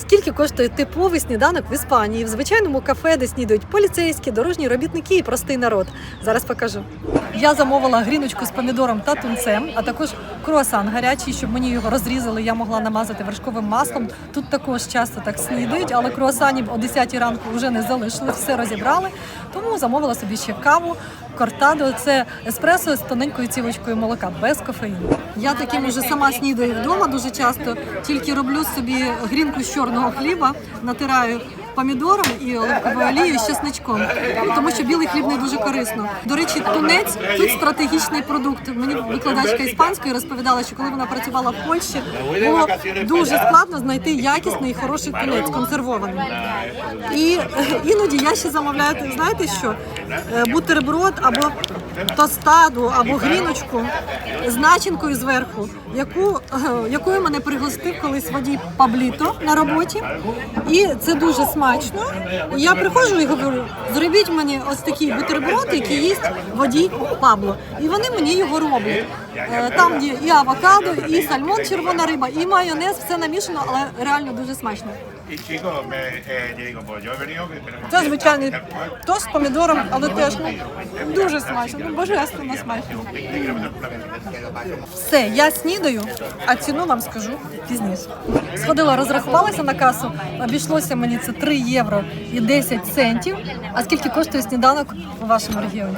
Скільки коштує типовий сніданок в Іспанії в звичайному кафе, де снідають поліцейські, дорожні робітники і простий народ? Зараз покажу. Я замовила гріночку з помідором та тунцем, а також круасан гарячий, щоб мені його розрізали. Я могла намазати вершковим маслом. Тут також часто так снідають, але круасанів о 10 ранку вже не залишили, все розібрали. Тому замовила собі ще каву. Кортадо це еспресо з тоненькою цівочкою молока без кофеїну. Я таким уже сама снідаю вдома дуже часто. Тільки роблю собі грінку з чорного хліба, натираю помідором і оливковою олією з чесничком, тому що білий хліб не дуже корисно. До речі, тунець тут стратегічний продукт. Мені викладачка іспанської розповідала, що коли вона працювала в Польщі, було дуже складно знайти якісний і хороший тунець консервований. І е, іноді я ще замовляю, знаєте що? Е, Бутерброд або тостаду, або гріночку з начинкою зверху, яку, е, якою мене пригостив колись водій Пабліто на роботі. І це дуже смачно. І Я приходжу і говорю: зробіть мені ось такий бутерброд, який їсть водій Пабло. І вони мені його роблять. Е, Там є і авокадо, і сальмон, червона риба, і майонез, все намішано, але реально дуже смачно. Venido que tenemos... Це звичайний тост з помідором, але теж ну, дуже смачно, ну божественно смачно. Все, я снідаю, а ціну вам скажу пізніше. Сходила, розрахувалася на касу, обійшлося мені це 3 євро і 10 центів. А скільки коштує сніданок у вашому регіоні?